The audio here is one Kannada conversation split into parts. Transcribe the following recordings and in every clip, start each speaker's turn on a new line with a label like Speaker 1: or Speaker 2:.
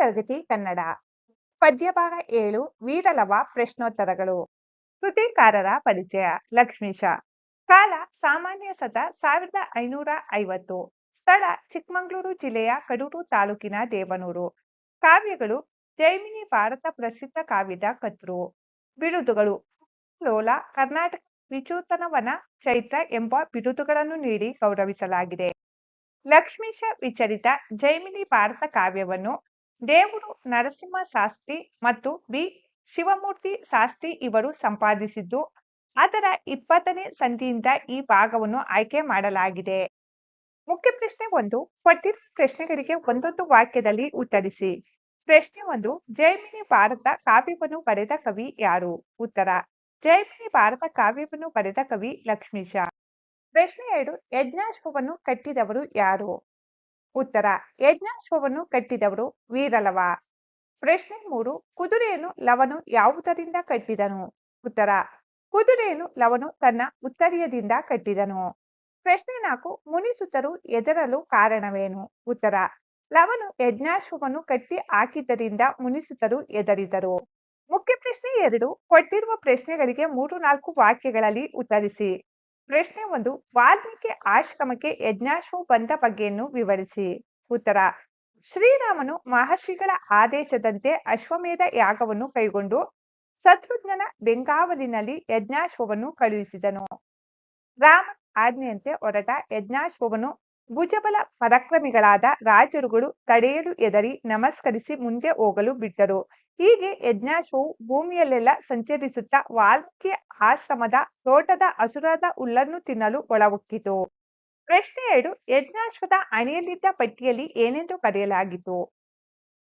Speaker 1: ತರಗತಿ ಕನ್ನಡ. ಪದ್ಯಭಾಗ ಏಳು, ವೀರಲವ ಪ್ರಶ್ನೋತ್ತರಗಳು. ಕೃತಿಕಾರರ ಪರಿಚಯ, ಲಕ್ಷ್ಮೀಶ. ಕಾಲ, ಸಾಮಾನ್ಯ ಸತ ಸಾವಿರದ ಐನೂರ ಐವತ್ತು. ಸ್ಥಳ, ಚಿಕ್ಕಮಗಳೂರು ಜಿಲ್ಲೆಯ ಕಡೂರು ತಾಲೂಕಿನ ದೇವನೂರು. ಕಾವ್ಯಗಳು, ಜೈಮಿನಿ ಭಾರತ ಪ್ರಸಿದ್ಧ ಕಾವ್ಯದ ಕತ್ರು ಬಿರುದುಗಳು, ಲೋಲ, ಕರ್ನಾಟಕ ವಿಚೂತನವನ ಚೈತ್ರ ಎಂಬ ಬಿರುದುಗಳನ್ನು ನೀಡಿ ಗೌರವಿಸಲಾಗಿದೆ. ಲಕ್ಷ್ಮೀಶ ವಿಚರಿತ ಜೈಮಿನಿ ಭಾರತ ಕಾವ್ಯವನ್ನು ದೇವರು ನರಸಿಂಹ ಶಾಸ್ತ್ರಿ ಮತ್ತು ಬಿ ಶಿವಮೂರ್ತಿ ಶಾಸ್ತ್ರಿ ಇವರು ಸಂಪಾದಿಸಿದ್ದು, ಅದರ ಇಪ್ಪತ್ತನೇ ಸಂಧಿಯಿಂದ ಈ ಭಾಗವನ್ನು ಆಯ್ಕೆ ಮಾಡಲಾಗಿದೆ. ಮುಖ್ಯ ಪ್ರಶ್ನೆ ಒಂದು ಕೊಟ್ಟಿರುವ ಪ್ರಶ್ನೆಗಳಿಗೆ ಒಂದೊಂದು ವಾಕ್ಯದಲ್ಲಿ ಉತ್ತರಿಸಿ. ಪ್ರಶ್ನೆ ಒಂದು, ಜೈಮಿನಿ ಭಾರತ ಕಾವ್ಯವನ್ನು ಬರೆದ ಕವಿ ಯಾರು? ಉತ್ತರ, ಜೈಮಿನಿ ಭಾರತ ಕಾವ್ಯವನ್ನು ಬರೆದ ಕವಿ ಲಕ್ಷ್ಮೀಶ. ಪ್ರಶ್ನೆ ಎರಡು, ಯಜ್ಞಾಶ್ವವನ್ನು ಕಟ್ಟಿದವರು ಯಾರು? ಉತ್ತರ. ಯಜ್ಞಾಶ್ವವನ್ನು ಕಟ್ಟಿದವರು ವೀರಲವ. ಪ್ರಶ್ನೆ ಮೂರು, ಕುದುರೆಯನ್ನು ಲವನು ಯಾವುದರಿಂದ ಕಟ್ಟಿದನು? ಉತ್ತರ, ಕುದುರೆಯನ್ನು ಲವನು ತನ್ನ ಉತ್ತರೀಯದಿಂದ ಕಟ್ಟಿದನು. ಪ್ರಶ್ನೆ ನಾಲ್ಕು ಮುನಿಸುತ್ತರು ಎದರಲು ಕಾರಣವೇನು? ಉತ್ತರ, ಲವನು ಯಜ್ಞಾಶ್ವವನ್ನು ಕಟ್ಟಿ ಹಾಕಿದ್ದರಿಂದ ಮುನಿಸುತ್ತರು ಎದರಿದರು ಮುಖ್ಯ ಪ್ರಶ್ನೆ ಎರಡು, ಕೊಟ್ಟಿರುವ ಪ್ರಶ್ನೆಗಳಿಗೆ ಮೂರು ನಾಲ್ಕು ವಾಕ್ಯಗಳಲ್ಲಿ ಉತ್ತರಿಸಿ. ಪ್ರಶ್ನೆ ಒಂದು, ವಾಲ್ಮೀಕಿ ಆಶ್ರಮಕ್ಕೆ ಯಜ್ಞಾಶ್ವ ಬಂದ ಬಗ್ಗೆಯನ್ನು ವಿವರಿಸಿ. ಉತ್ತರ, ಶ್ರೀರಾಮನು ಮಹರ್ಷಿಗಳ ಆದೇಶದಂತೆ ಅಶ್ವಮೇಧ ಯಾಗವನ್ನು ಕೈಗೊಂಡು ಶತ್ರುಜ್ಞನ ಬೆಂಗಾವಲಿನಲ್ಲಿ ಯಜ್ಞಾಶ್ವವನ್ನು ಕಳುಹಿಸಿದನು. ರಾಮ ಆಜ್ಞೆಯಂತೆ ಹೊರಟ ಯಜ್ಞಾಶ್ವವನ್ನು ಭುಜಬಲ ಪರಾಕ್ರಮಿಗಳಾದ ರಾಜರುಗಳು ತಡೆಯಲು ಎದರಿ ನಮಸ್ಕರಿಸಿ ಮುಂದೆ ಹೋಗಲು ಬಿಟ್ಟರು. ಹೀಗೆ ಯಜ್ಞಾಶ್ವವು ಭೂಮಿಯಲ್ಲೆಲ್ಲ ಸಂಚರಿಸುತ್ತಾ ವಾಲ್ಮೀಕಿ ಆಶ್ರಮದ ತೋಟದ ಹಸುರಾದ ಹುಲ್ಲನ್ನು ತಿನ್ನಲು ಒಳಹೊಕ್ಕಿತು. ಪ್ರಶ್ನೆ ಎರಡು, ಯಜ್ಞಾಶ್ವದ ಅಣಿಯಲ್ಲಿದ್ದ ಪಟ್ಟಿಯಲ್ಲಿ ಏನೆಂದು ಕರೆಯಲಾಗಿತ್ತು?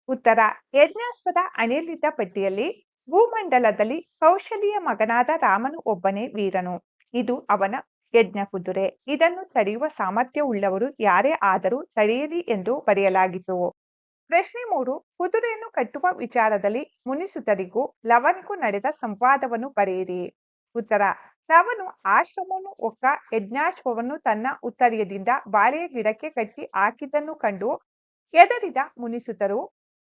Speaker 1: ಉತ್ತರ, ಯಜ್ಞಾಶ್ವದ ಅಣೆಯಲ್ಲಿದ್ದ ಪಟ್ಟಿಯಲ್ಲಿ ಭೂಮಂಡಲದಲ್ಲಿ ಕೌಶಲಿಯ ಮಗನಾದ ರಾಮನು ಒಬ್ಬನೇ ವೀರನು. ಇದು ಅವನ ಯಜ್ಞ ಕುದುರೆ. ಇದನ್ನು ತಡೆಯುವ ಸಾಮರ್ಥ್ಯವುಳ್ಳವರು ಯಾರೇ ಆದರೂ ತಡೆಯಲಿ ಎಂದು ಬರೆಯಲಾಗಿತ್ತು. ಪ್ರಶ್ನೆ ಮೂರು, ಕುದುರೆಯನ್ನು ಕಟ್ಟುವ ವಿಚಾರದಲ್ಲಿ ಮುನಿಸುತರಿಗೂ ಲವನಿಗೂ ನಡೆದ ಸಂವಾದವನ್ನು ಬರೆಯಿರಿ. ಉತ್ತರ, ಲವನು ಆಶ್ರಮವನ್ನು ಒಕ್ಕ ಯಜ್ಞಾಶ್ವವನ್ನು ತನ್ನ ಉತ್ತರಿಯದಿಂದ ಬಾಳೆಯ ಗಿಡಕ್ಕೆ ಕಟ್ಟಿ ಹಾಕಿದ್ದನ್ನು ಕಂಡು ಎದರಿದ ಮುನಿಸುತರು,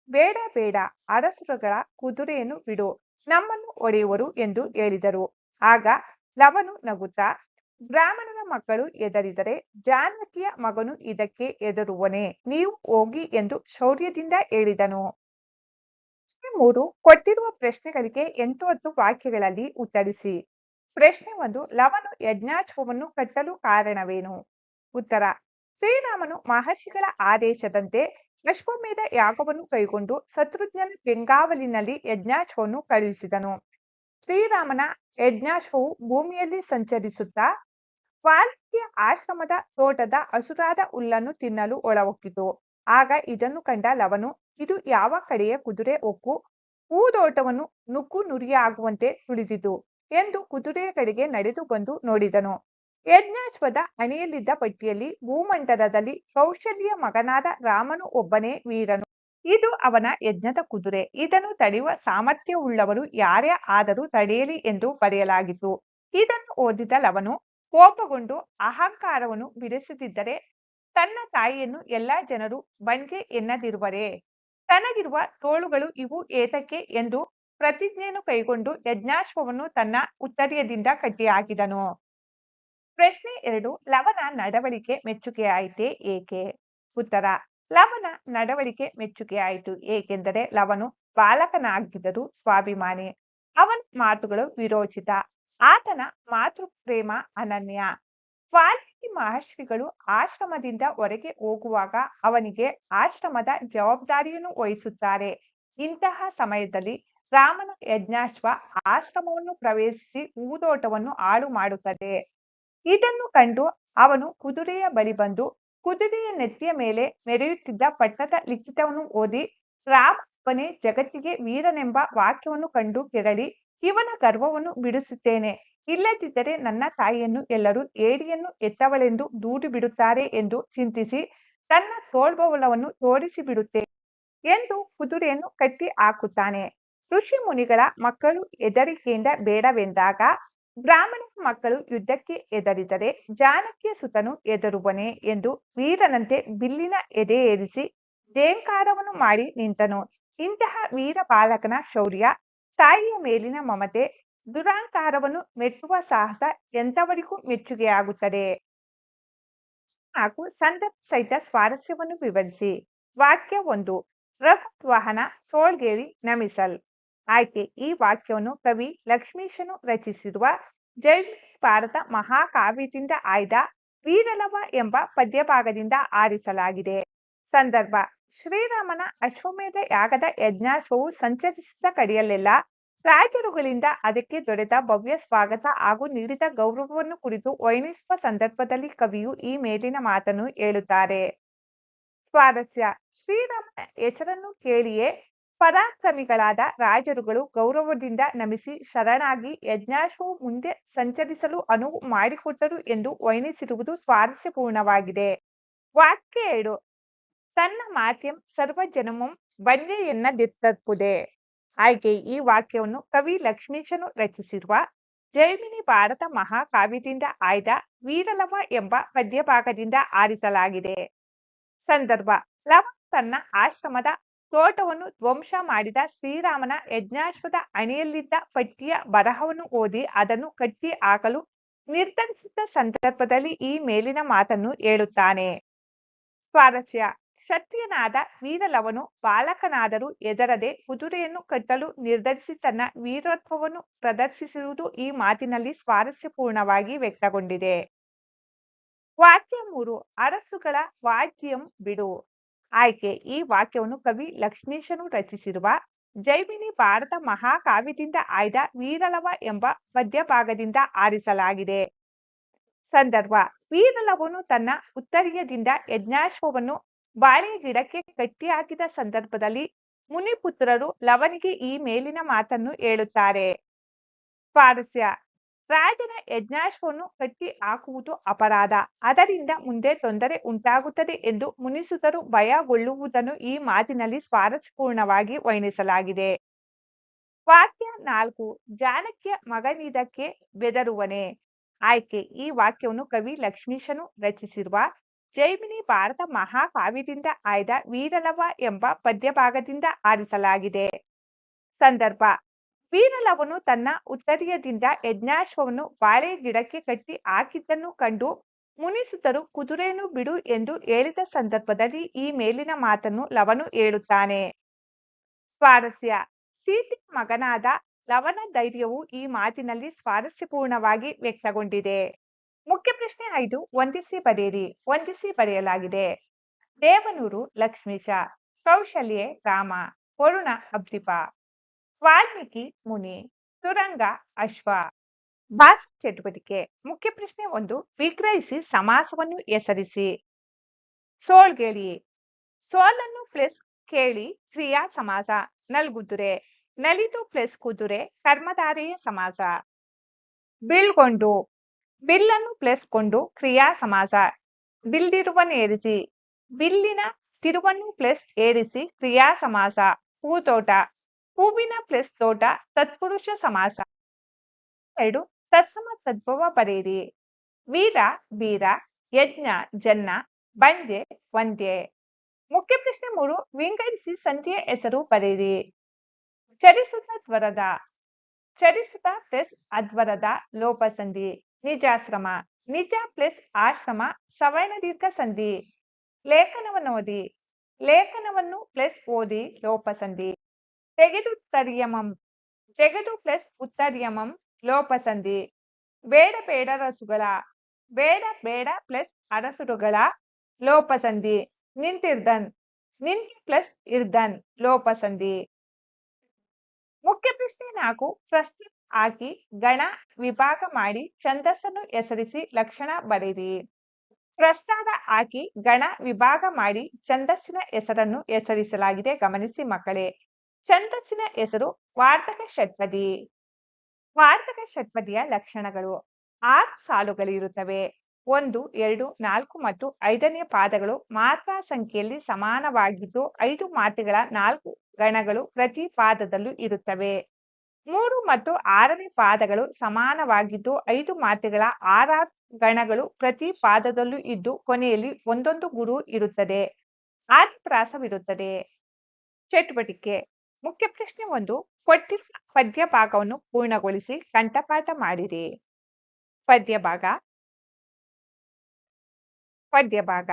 Speaker 1: ಬೇಡ ಬೇಡ ಅರಸುರಗಳ ಕುದುರೆಯನ್ನು ಬಿಡು, ನಮ್ಮನ್ನು ಒಡೆಯುವರು ಎಂದು ಹೇಳಿದರು. ಆಗ ಲವನು ನಗುತ್ತಾ ಬ್ರಾಹ್ಮಣನ ಮಕ್ಕಳು ಎದರಿದರೆ ಜಾನಕಿಯ ಮಗನು ಇದಕ್ಕೆ ಎದರುವನೆ ನೀವು ಹೋಗಿ ಎಂದು ಶೌರ್ಯದಿಂದ ಹೇಳಿದನು. ಮೂರು, ಕೊಟ್ಟಿರುವ ಪ್ರಶ್ನೆಗಳಿಗೆ ಎಂಟು ಹತ್ತು ವಾಕ್ಯಗಳಲ್ಲಿ ಉತ್ತರಿಸಿ. ಪ್ರಶ್ನೆ ಒಂದು, ಲವನು ಯಜ್ಞಾಶ್ವವನ್ನು ಕಟ್ಟಲು ಕಾರಣವೇನು? ಉತ್ತರ, ಶ್ರೀರಾಮನು ಮಹರ್ಷಿಗಳ ಆದೇಶದಂತೆ ಅಶ್ವಮೇಧ ಯಾಗವನ್ನು ಕೈಗೊಂಡು ಶತ್ರುಘ್ನನ ಬೆಂಗಾವಲಿನಲ್ಲಿ ಯಜ್ಞಾಶ್ವವನ್ನು ಕಳುಹಿಸಿದನು. ಶ್ರೀರಾಮನ ಯಜ್ಞಾಶ್ವವು ಭೂಮಿಯಲ್ಲಿ ಸಂಚರಿಸುತ್ತಾ ವಾಲ್ಮೀಕಿ ಆಶ್ರಮದ ತೋಟದ ಹಸುರಾದ ಹುಲ್ಲನ್ನು ತಿನ್ನಲು ಒಳಹೊಕ್ಕಿತು. ಆಗ ಇದನ್ನು ಕಂಡ ಲವನು, ಇದು ಯಾವ ಕಡೆಯ ಕುದುರೆ ಒಕ್ಕು? ಹೂದೋಟವನ್ನು ನುಗ್ಗು ನುರಿಯಾಗುವಂತೆ ತುಳಿದಿತು ಎಂದು ಕುದುರೆಯ ಕಡೆಗೆ ನಡೆದು ಬಂದು ನೋಡಿದನು. ಯಜ್ಞಾಶ್ವದ ಅಣೆಯಲ್ಲಿದ್ದ ಪಟ್ಟಿಯಲ್ಲಿ ಭೂಮಂಡಲದಲ್ಲಿ ಕೌಶಲ್ಯ ಮಗನಾದ ರಾಮನು ಒಬ್ಬನೇ ವೀರನು. ಇದು ಅವನ ಯಜ್ಞದ ಕುದುರೆ. ಇದನ್ನು ತಡೆಯುವ ಸಾಮರ್ಥ್ಯವುಳ್ಳವರು ಯಾರೇ ಆದರೂ ತಡೆಯಲಿ ಎಂದು ಬರೆಯಲಾಗಿತ್ತು. ಇದನ್ನು ಓದಿದ ಲವನು ಕೋಪಗೊಂಡು ಅಹಂಕಾರವನ್ನು ಬಿಡಿಸುತ್ತಿದ್ದರೆ ತನ್ನ ತಾಯಿಯನ್ನು ಎಲ್ಲಾ ಜನರು ಬಂಜೆ ಎನ್ನದಿರುವರೇ? ತನಗಿರುವ ತೋಳುಗಳು ಇವು ಏತಕ್ಕೆ ಎಂದು ಪ್ರತಿಜ್ಞೆಯನ್ನು ಕೈಗೊಂಡು ಯಜ್ಞಾಶ್ವವನ್ನು ತನ್ನ ಉತ್ತರೀಯದಿಂದ ಕಟ್ಟಿಹಾಕಿದನು. ಪ್ರಶ್ನೆ ಎರಡು, ಲವನ ನಡವಳಿಕೆ ಮೆಚ್ಚುಗೆಯಾಯಿತೇ ಏಕೆ? ಉತ್ತರ, ಲವನ ನಡವಳಿಕೆ ಮೆಚ್ಚುಗೆಯಾಯಿತು ಏಕೆಂದರೆ ಲವನು ಬಾಲಕನಾಗಿದ್ದರೂ ಸ್ವಾಭಿಮಾನಿ, ಅವನ ಮಾತುಗಳು ವಿರೋಚಿತ. ಆತನ ಮಾತೃ ಪ್ರೇಮ ಅನನ್ಯ. ವಾಲ್ಮೀಕಿ ಮಹರ್ಷಿಗಳು ಆಶ್ರಮದಿಂದ ಹೊರಗೆ ಹೋಗುವಾಗ ಅವನಿಗೆ ಆಶ್ರಮದ ಜವಾಬ್ದಾರಿಯನ್ನು ವಹಿಸುತ್ತಾರೆ. ಇಂತಹ ಸಮಯದಲ್ಲಿ ರಾಮನ ಯಜ್ಞಾಶ್ವ ಆಶ್ರಮವನ್ನು ಪ್ರವೇಶಿಸಿ ಹೂದೋಟವನ್ನು ಹಾಳು ಮಾಡುತ್ತದೆ. ಇದನ್ನು ಕಂಡು ಅವನು ಕುದುರೆಯ ಬಳಿ ಬಂದು ಕುದುರೆಯ ನೆತ್ತಿಯ ಮೇಲೆ ಮೆರೆಯುತ್ತಿದ್ದ ಪಟ್ಟದ ಲಿಖಿತವನ್ನು ಓದಿ ರಾಮನೇ ಜಗತ್ತಿಗೆ ವೀರನೆಂಬ ವಾಕ್ಯವನ್ನು ಕಂಡು ಕೆರಳಿ ಇವನ ಗರ್ವವನ್ನು ಬಿಡಿಸುತ್ತೇನೆ. ಇಲ್ಲದಿದ್ದರೆ ನನ್ನ ತಾಯಿಯನ್ನು ಎಲ್ಲರೂ ಏಡಿಯನ್ನು ಎತ್ತವಳೆಂದು ದೂಡಿ ಬಿಡುತ್ತಾರೆ ಎಂದು ಚಿಂತಿಸಿ ತನ್ನ ತೋಳ್ಬವಲವನ್ನು ತೋರಿಸಿ ಬಿಡುತ್ತೇನೆ ಎಂದು ಕುದುರೆಯನ್ನು ಕಟ್ಟಿ ಹಾಕುತ್ತಾನೆ. ಋಷಿ ಮುನಿಗಳ ಮಕ್ಕಳು ಹೆದರಿಕೆಯಿಂದ ಬೇಡವೆಂದಾಗ ಬ್ರಾಹ್ಮಣ ಮಕ್ಕಳು ಯುದ್ಧಕ್ಕೆ ಎದರಿದರೆ ಜಾನಕಿಯ ಸುತನು ಎದರುವನೆ ಎಂದು ವೀರನಂತೆ ಬಿಲ್ಲಿನ ಎದೆ ಏರಿಸಿ ಜೇಂಕಾರವನ್ನು ಮಾಡಿ ನಿಂತನು. ಇಂತಹ ವೀರ ಬಾಲಕನ ಶೌರ್ಯ ತಾಯಿಯ ಮೇಲಿನ ಮಮತೆ ದುರಾಂಕಾರವನ್ನು ಮೆಚ್ಚುವ ಸಾಹಸ ಎಂತವರಿಗೂ ಮೆಚ್ಚುಗೆಯಾಗುತ್ತದೆ ಹಾಗೂ ಸಂದರ್ಭ ಸಹಿತ ಸ್ವಾರಸ್ಯವನ್ನು ವಿವರಿಸಿ. ವಾಕ್ಯ ಒಂದು ರಘುತ್ವಹನ ಸೋಳ್ಗೇರಿ ನಮಿಸಲ್. ಆಯ್ಕೆ, ಈ ವಾಕ್ಯವನ್ನು ಕವಿ ಲಕ್ಷ್ಮೀಶನು ರಚಿಸಿರುವ ಜೈವಿ ಭಾರತ ಮಹಾಕಾವ್ಯದಿಂದ ಆಯ್ದ ವೀರಲವ ಎಂಬ ಪದ್ಯಭಾಗದಿಂದ ಆರಿಸಲಾಗಿದೆ. ಸಂದರ್ಭ ಶ್ರೀರಾಮನ ಅಶ್ವಮೇಧ ಯಾಗದ ಯಜ್ಞಾಶ್ವವು ಸಂಚರಿಸಿದ ಕಡೆಯಲ್ಲೆಲ್ಲ ರಾಜರುಗಳಿಂದ ಅದಕ್ಕೆ ದೊರೆತ ಭವ್ಯ ಸ್ವಾಗತ ಹಾಗೂ ನೀಡಿದ ಗೌರವವನ್ನು ಕುರಿತು ವರ್ಣಿಸುವ ಸಂದರ್ಭದಲ್ಲಿ ಕವಿಯು ಈ ಮೇಲಿನ ಮಾತನ್ನು ಹೇಳುತ್ತಾರೆ. ಸ್ವಾರಸ್ಯ. ಶ್ರೀರಾಮನ ಹೆಸರನ್ನು ಕೇಳಿಯೇ ಪರಾಕ್ರಮಿಗಳಾದ ರಾಜರುಗಳು ಗೌರವದಿಂದ ನಮಿಸಿ ಶರಣಾಗಿ ಯಜ್ಞಾಶ್ವವು ಮುಂದೆ ಸಂಚರಿಸಲು ಅನುವು ಮಾಡಿಕೊಟ್ಟರು ಎಂದು ವರ್ಣಿಸಿರುವುದು ಸ್ವಾರಸ್ಯಪೂರ್ಣವಾಗಿದೆ. ವಾಕ್ಯ ಏಳು ತನ್ನ ಮಾತ್ಯಂ ಸರ್ವಜನಮಂ ಬಂದೆ ಎನ್ನದಿತ್ತಪ್ಪುದೆ ಆಯ್ಕೆ ಈ ವಾಕ್ಯವನ್ನು ಕವಿ ಲಕ್ಷ್ಮೀಶನು ರಚಿಸಿರುವ ಜೈಮಿನಿ ಭಾರತ ಮಹಾಕಾವ್ಯದಿಂದ ಆಯ್ದ ವೀರಲವ ಎಂಬ ಪದ್ಯಭಾಗದಿಂದ ಆರಿಸಲಾಗಿದೆ. ಸಂದರ್ಭ, ಲವ ತನ್ನ ಆಶ್ರಮದ ತೋಟವನ್ನು ಧ್ವಂಸ ಮಾಡಿದ ಶ್ರೀರಾಮನ ಯಜ್ಞಾಶ್ವದ ಅಣೆಯಲ್ಲಿದ್ದ ಪಟ್ಟಿಯ ಬರಹವನ್ನು ಓದಿ ಅದನ್ನು ಕಟ್ಟಿ ಹಾಕಲು ನಿರ್ಧರಿಸಿದ ಸಂದರ್ಭದಲ್ಲಿ ಈ ಮೇಲಿನ ಮಾತನ್ನು ಹೇಳುತ್ತಾನೆ. ಸ್ವಾರಸ್ಯ ಕ್ಷತ್ರಿಯನಾದ ವೀರಲವನು ಬಾಲಕನಾದರೂ ಎದರದೆ ಕುದುರೆಯನ್ನು ಕಟ್ಟಲು ನಿರ್ಧರಿಸಿ ತನ್ನ ವೀರತ್ವವನ್ನು ಪ್ರದರ್ಶಿಸಿರುವುದು ಈ ಮಾತಿನಲ್ಲಿ ಸ್ವಾರಸ್ಯಪೂರ್ಣವಾಗಿ ವ್ಯಕ್ತಗೊಂಡಿದೆ. ವಾಕ್ಯ ಮೂರು, ಅರಸುಗಳ ವಾಜ್ಯಂ ಬಿಡು. ಆಯ್ಕೆ, ಈ ವಾಕ್ಯವನ್ನು ಕವಿ ಲಕ್ಷ್ಮೀಶನು ರಚಿಸಿರುವ ಜೈಮಿನಿ ಭಾರತ ಮಹಾಕಾವ್ಯದಿಂದ ಆಯ್ದ ವೀರಲವ ಎಂಬ ಮಧ್ಯಭಾಗದಿಂದ ಆರಿಸಲಾಗಿದೆ. ಸಂದರ್ಭ, ವೀರಲವನು ತನ್ನ ಉತ್ತರೀಯದಿಂದ ಯಜ್ಞಾಶ್ವವನ್ನು ಬಾಳೆ ಗಿಡಕ್ಕೆ ಗಟ್ಟಿಯಾಗಿದ ಸಂದರ್ಭದಲ್ಲಿ ಮುನಿಪುತ್ರರು ಲವನಿಗೆ ಈ ಮೇಲಿನ ಮಾತನ್ನು ಹೇಳುತ್ತಾರೆ. ಸ್ವಾರಸ್ಯ ರಾಜನ ಯಜ್ಞಾಶ್ವವನ್ನು ಕಟ್ಟಿ ಹಾಕುವುದು ಅಪರಾಧ. ಅದರಿಂದ ಮುಂದೆ ತೊಂದರೆ ಉಂಟಾಗುತ್ತದೆ ಎಂದು ಮುನಿಸುತರು ಭಯಗೊಳ್ಳುವುದನ್ನು ಈ ಮಾತಿನಲ್ಲಿ ಸ್ವಾರಸ್ಯಪೂರ್ಣವಾಗಿ ವರ್ಣಿಸಲಾಗಿದೆ. ವಾಕ್ಯ ನಾಲ್ಕು, ಜಾನಕ್ಯ ಮಗನಿದಕ್ಕೆ ಬೆದರುವನೆ. ಆಯ್ಕೆ, ಈ ವಾಕ್ಯವನ್ನು ಕವಿ ಲಕ್ಷ್ಮೀಶನು ರಚಿಸಿರುವ ಜೈಮಿನಿ ಭಾರತ ಮಹಾಕಾವ್ಯದಿಂದ ಆಯ್ದ ವೀರಲವ ಎಂಬ ಪದ್ಯಭಾಗದಿಂದ ಆರಿಸಲಾಗಿದೆ. ಸಂದರ್ಭ, ವೀರಲವನು ತನ್ನ ಉತ್ತರಿಯದಿಂದ ಯಜ್ಞಾಶ್ವವನ್ನು ಬಾಳೆ ಗಿಡಕ್ಕೆ ಕಟ್ಟಿ ಹಾಕಿದ್ದನ್ನು ಕಂಡು ಮುನಿಸುತ್ತರು ಕುದುರೆಯನ್ನು ಬಿಡು ಎಂದು ಹೇಳಿದ ಸಂದರ್ಭದಲ್ಲಿ ಈ ಮೇಲಿನ ಮಾತನ್ನು ಲವನು ಹೇಳುತ್ತಾನೆ. ಸ್ವಾರಸ್ಯ, ಸೀತೆ ಮಗನಾದ ಲವನ ಧೈರ್ಯವು ಈ ಮಾತಿನಲ್ಲಿ ಸ್ವಾರಸ್ಯಪೂರ್ಣವಾಗಿ ವ್ಯಕ್ತಗೊಂಡಿದೆ. ಮುಖ್ಯ ಪ್ರಶ್ನೆ ಐದು, ವಂದಿಸಿ ಬರೆಯಿರಿ ವಂದಿಸಿ ಬರೆಯಲಾಗಿದೆ ದೇವನೂರು ಲಕ್ಷ್ಮೀಶ ಕೌಶಲ್ಯೆ, ರಾಮ, ವರುಣ ಅಬ್ದಿಪ ವಾಲ್ಮೀಕಿ, ಮುನಿ, ಸುರಂಗ, ಅಶ್ವ. ಭಾಸ್ ಚಟುವಟಿಕೆ. ಮುಖ್ಯ ಪ್ರಶ್ನೆ ಒಂದು, ವಿಗ್ರಹಿಸಿ ಸಮಾಸವನ್ನು ಹೆಸರಿಸಿ. ಸೋಳ್ಗೇಳಿ, ಸೋಲನ್ನು ಪ್ಲಸ್ ಕೇಳಿ ಕ್ರಿಯಾ ಸಮಾಸ, ನಲ್ಗುದುರೆ, ನಲಿದು ಪ್ಲಸ್ ಕುದುರೆ, ಕರ್ಮಧಾರೆಯ ಸಮಾಸ. ಬೀಳ್ಗೊಂಡು ಬಿಲ್ಲನ್ನು ಪ್ಲಸ್ ಕೊಂಡು ಕ್ರಿಯಾ ಸಮಾಸ. ಬಿಲ್ದಿರುವನ್ನೇರಿಸಿ ಬಿಲ್ಲಿನ ತಿರುವನ್ನು ಪ್ಲಸ್ ಏರಿಸಿ ಕ್ರಿಯಾ ಸಮಾಸ. ಹೂತೋಟ. ಹೂವಿನ ಪ್ಲಸ್ ತೋಟ ತತ್ಪುರುಷ ಸಮಾಸ. ಎರಡು, ತತ್ಸಮ ತದ್ಭವ ಬರೆಯಿರಿ ವೀರ ವೀರ, ಯಜ್ಞ, ಜನ್ನ, ಬಂಜೆ, ವಂದ್ಯೆ. ಮುಖ್ಯ ಪ್ರಶ್ನೆ ಮೂರು, ವಿಂಗಡಿಸಿ ಸಂಧಿಯ ಹೆಸರು ಬರೆಯಿರಿ ಚರಿಸುತ್ತ ತ್ವರದ. ಚರಿಸುತ್ತ ಪ್ಲಸ್ ಅಧ್ವರದ ಲೋಪಸಂಧಿ. ನಿಜಾಶ್ರಮ ನಿಜ ಪ್ಲಸ್ ಆಶ್ರಮ ಸವರ್ಣ ದೀರ್ಘ ಸಂಧಿ ಲೇಖನವನ್ನು ಓದಿ ಲೇಖನವನ್ನು ಪ್ಲಸ್ ಓದಿ ಲೋಪಸಂಧಿ ತೆಗೆದುತ್ತರ್ಯಮಂ ತೆಗೆದು ಪ್ಲಸ್ ಉತ್ತರ್ಯಮಂ ಲೋಪಸಂಧಿ ಬೇಡ ಬೇಡ ರಸುಗಳ ಬೇಡ ಬೇಡ ಪ್ಲಸ್ ಅರಸುರುಗಳ ಲೋಪಸಂಧಿ ನಿಂತಿರ್ದನ್ ನಿಂತಿ ಪ್ಲಸ್ ಇರ್ದನ್ ಲೋಪಸಂಧಿ ಮುಖ್ಯ ಪ್ರಶ್ನೆ ನಾಲ್ಕು ಪ್ರಶ್ನೆ ಹಾಕಿ ಗಣ ವಿಭಾಗ ಮಾಡಿ ಛಂದಸ್ಸನ್ನು ಹೆಸರಿಸಿ ಲಕ್ಷಣ ಬರೆಯಿರಿ ಪ್ರಸ್ತಾವ ಹಾಕಿ ಗಣ ವಿಭಾಗ ಮಾಡಿ ಛಂದಸ್ಸಿನ ಹೆಸರನ್ನು ಹೆಸರಿಸಲಾಗಿದೆ, ಗಮನಿಸಿ ಮಕ್ಕಳೇ. ಛಂದಸ್ಸಿನ ಹೆಸರು ವಾರ್ತಕ ಷಟ್ಪದಿ. ವಾರ್ತಕ ಷಟ್ಪದಿಯ ಲಕ್ಷಣಗಳು. ಆರು ಸಾಲುಗಳಿರುತ್ತವೆ. ಒಂದು, ಎರಡು, ನಾಲ್ಕು ಮತ್ತು ಐದನೇ ಪಾದಗಳು ಮಾತ್ರ ಸಂಖ್ಯೆಯಲ್ಲಿ ಸಮಾನವಾಗಿದ್ದು, ಐದು ಮಾತುಗಳ ನಾಲ್ಕು ಗಣಗಳು ಪ್ರತಿ ಪಾದದಲ್ಲೂ ಇರುತ್ತವೆ. ಮೂರು ಮತ್ತು ಆರನೇ ಪಾದಗಳು ಸಮಾನವಾಗಿದ್ದು, ಐದು ಮಾತೆಗಳ ಆರ ಗಣಗಳು ಪ್ರತಿ ಪಾದದಲ್ಲೂ ಇದ್ದು, ಕೊನೆಯಲ್ಲಿ ಒಂದೊಂದು ಗುರು ಇರುತ್ತದೆ. ಆದಿಪ್ರಾಸವಿರುತ್ತದೆ. ಚಟುವಟಿಕೆ. ಮುಖ್ಯ ಪ್ರಶ್ನೆ ಒಂದು, ಕೊಟ್ಟಿರುವ ಪದ್ಯ ಭಾಗವನ್ನು ಪೂರ್ಣಗೊಳಿಸಿ ಕಂಠಪಾಠ ಮಾಡಿರಿ. ಪದ್ಯ ಭಾಗ ಪದ್ಯ ಭಾಗ